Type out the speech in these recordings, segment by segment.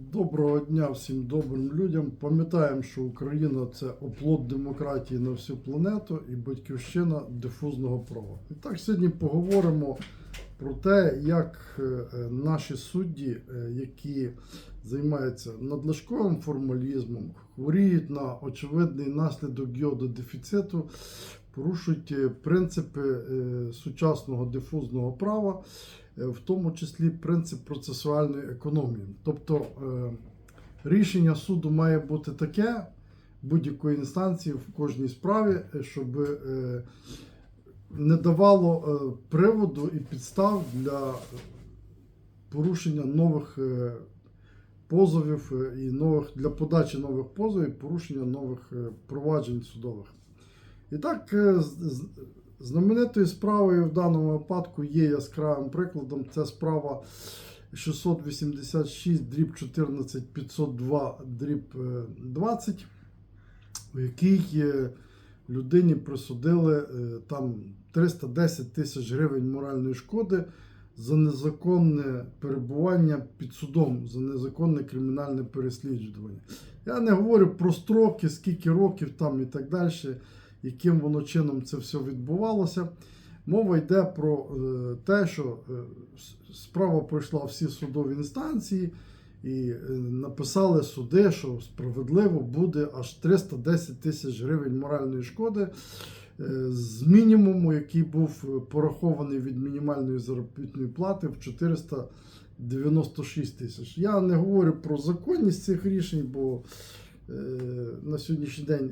Доброго дня всім добрим людям. Пам'ятаємо, що Україна це оплот демократії на всю планету і батьківщина дифузного права. І так сьогодні поговоримо про те, як е, е, наші судді, е, які займаються надлишковим формалізмом, хворіють на очевидний наслідок йододефіциту, порушують принципи сучасного дифузного права, в тому числі принцип процесуальної економії. Тобто е, рішення суду має бути таке будь-якої інстанції в кожній справі, е, щоб е, не давало е, приводу і підстав для порушення нових е, позовів е, і нових для подачі нових позовів, порушення нових е, проваджень судових. І так, е, знаменитою справою в даному випадку є яскравим прикладом. Це справа 686 дріб 14 502 дріб е, 20, у якій е, людині присудили е, там 310 тисяч гривень моральної шкоди за незаконне перебування під судом, за незаконне кримінальне переслідування. Я не говорю про строки, скільки років там і так далі, яким воно чином це все відбувалося. Мова йде про е, те, що е, справа пройшла всі судові інстанції, і е, написали суди, що справедливо буде аж 310 тисяч гривень моральної шкоди з мінімуму, який був порахований від мінімальної заробітної плати в 496 тисяч. Я не говорю про законність цих рішень, бо на сьогоднішній день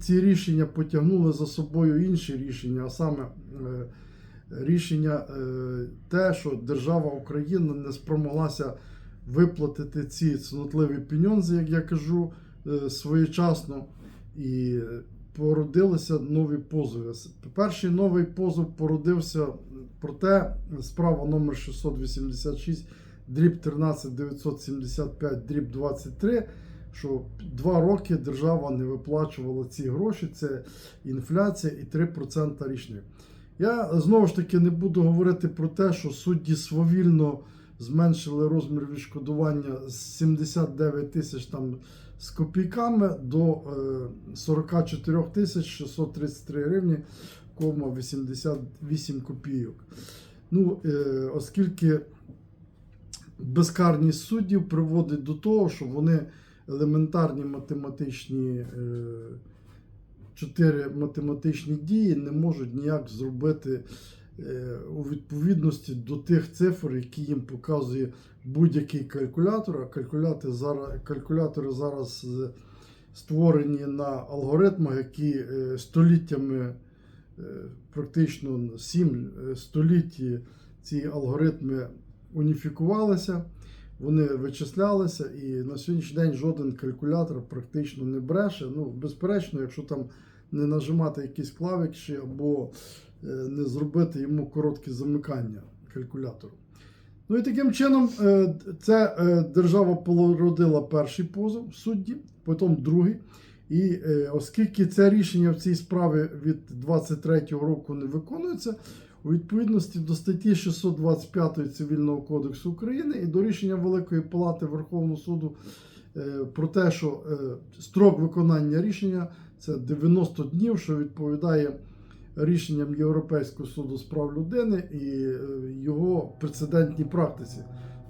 ці рішення потягнули за собою інші рішення, а саме е, рішення е, те, що держава Україна не спромоглася виплатити ці цнотливі пеньонзи, як я кажу, е, своєчасно, і породилися нові позови. Перший новий позов породився про те, справа номер 686, дріб 13975, дріб 23, що два роки держава не виплачувала ці гроші, це інфляція і 3% річних. Я знову ж таки не буду говорити про те, що судді свавільно зменшили розмір відшкодування з 79 тисяч там з копійками до е, 44 тисяч 633 гривні, кома 88 копійок. Ну, е, оскільки безкарність суддів приводить до того, що вони елементарні математичні е, чотири математичні дії не можуть ніяк зробити е, у відповідності до тих цифр, які їм показує будь-який калькулятор. А калькулятори зараз, калькулятори зараз е, створені на алгоритмах, які століттями, практично 7 століть ці алгоритми уніфікувалися. Вони вичислялися, і на сьогоднішній день жоден калькулятор практично не бреше. Ну, безперечно, якщо там не нажимати якісь клавіші або е, не зробити йому коротке замикання калькулятору. Ну і таким чином, е, це е, держава породила перший позов судді, потім другий. І оскільки це рішення в цій справі від 23-го року не виконується, у відповідності до статті 625 Цивільного кодексу України і до рішення Великої Палати Верховного суду е, про те, що е, строк виконання рішення це 90 днів, що відповідає рішенням Європейського суду з прав людини і е, його прецедентній практиці.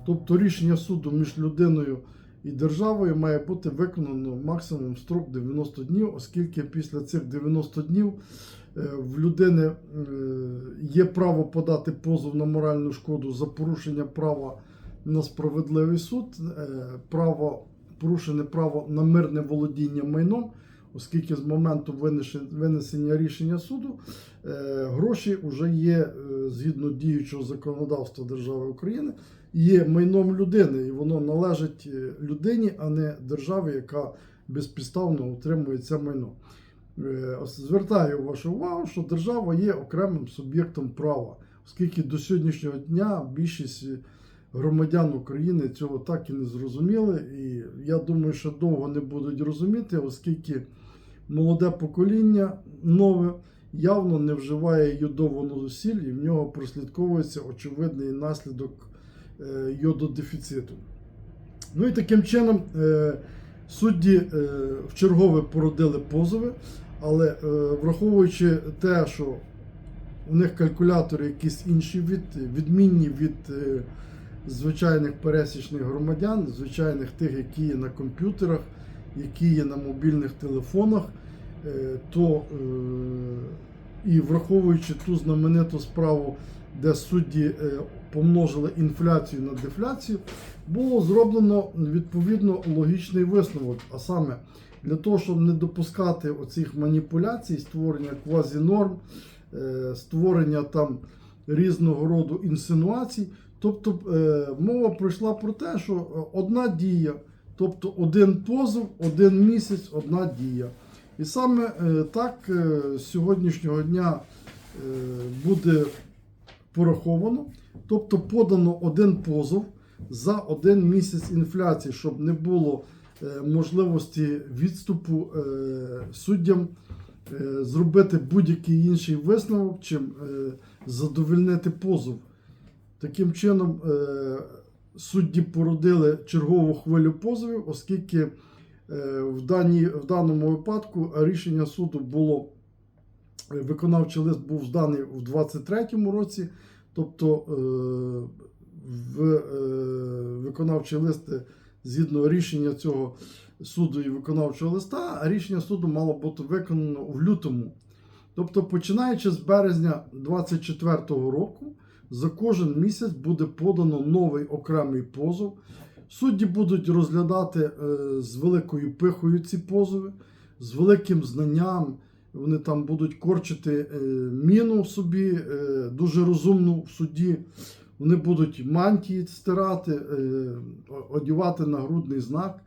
Тобто рішення суду між людиною і державою має бути виконано максимум строк 90 днів, оскільки після цих 90 днів в людини е, є право подати позов на моральну шкоду за порушення права на справедливий суд, е, право порушене право на мирне володіння майном, оскільки з моменту винесення рішення суду е, гроші вже є е, згідно діючого законодавства держави України, є майном людини, і воно належить е, людині, а не державі, яка безпідставно утримує це майно. Е, Звертаю вашу увагу, що держава є окремим суб'єктом права, оскільки до сьогоднішнього дня більшість е, громадян України цього так і не зрозуміли. І я думаю, що довго не будуть розуміти, оскільки молоде покоління нове явно не вживає йодовану сіль, і в нього прослідковується очевидний наслідок е, йододефіциту. Ну і таким чином судді е, в чергове породили позови, але е, враховуючи те, що у них калькулятори якісь інші від, відмінні від е, звичайних пересічних громадян, звичайних тих, які є на комп'ютерах, які є на мобільних телефонах, то і враховуючи ту знамениту справу, де судді помножили інфляцію на дефляцію, було зроблено відповідно логічний висновок. А саме для того, щоб не допускати оцих маніпуляцій, створення квазінорм, е, створення там різного роду інсинуацій. Тобто е, мова пройшла про те, що одна дія, тобто один позов, один місяць, одна дія. І саме е, так з сьогоднішнього дня буде пораховано, тобто подано один позов за один місяць інфляції, щоб не було е, можливості відступу е, суддям е, зробити будь-який інший висновок, чим задовольнити позов. Таким чином, судді породили чергову хвилю позовів, оскільки в, даній, в даному випадку рішення суду було виконавчий лист був зданий у 23-му році, тобто е, в е, виконавчий лист е, згідно рішення цього суду і виконавчого листа, рішення суду мало бути виконано в лютому. Тобто, починаючи з березня 24-го року, за кожен місяць буде подано новий окремий позов. Судді будуть розглядати з великою пихою ці позови, з великим знанням. Вони там будуть корчити е, міну собі, е, дуже розумну в суді. Вони будуть мантії стирати, е, о- одягати нагрудний знак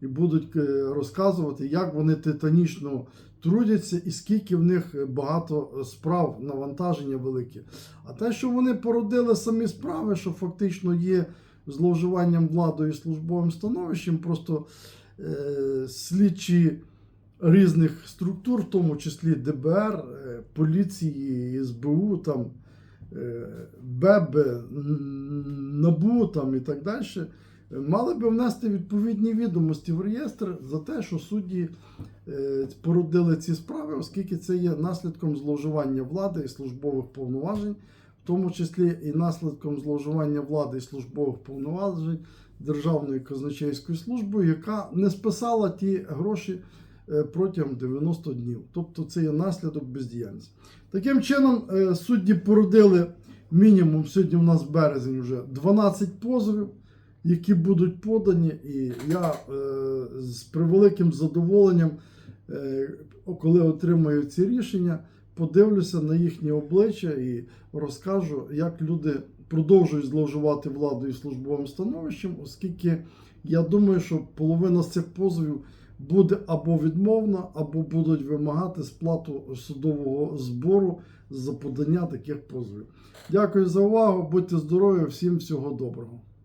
і будуть розказувати, як вони титанічно трудяться і скільки в них багато справ, навантаження велике. А те, що вони породили самі справи, що фактично є зловживанням владою і службовим становищем, просто е, слідчі різних структур, в тому числі ДБР, е, поліції, СБУ, там, е, БЕБ, НАБУ там, і так далі, мали би внести відповідні відомості в реєстр за те, що судді е, породили ці справи, оскільки це є наслідком зловживання влади і службових повноважень, в тому числі і наслідком зловживання влади і службових повноважень Державної казначейської служби, яка не списала ті гроші протягом 90 днів. Тобто це є наслідок бездіяльності. Таким чином, е, судді породили мінімум сьогодні у нас березень вже 12 позовів, які будуть подані, і я е, з превеликим задоволенням, е, коли отримаю ці рішення, подивлюся на їхні обличчя і розкажу, як люди продовжують зловживати владою і службовим становищем, оскільки я думаю, що половина з цих позовів буде або відмовна, або будуть вимагати сплату судового збору за подання таких позовів. Дякую за увагу, будьте здорові, всім всього доброго.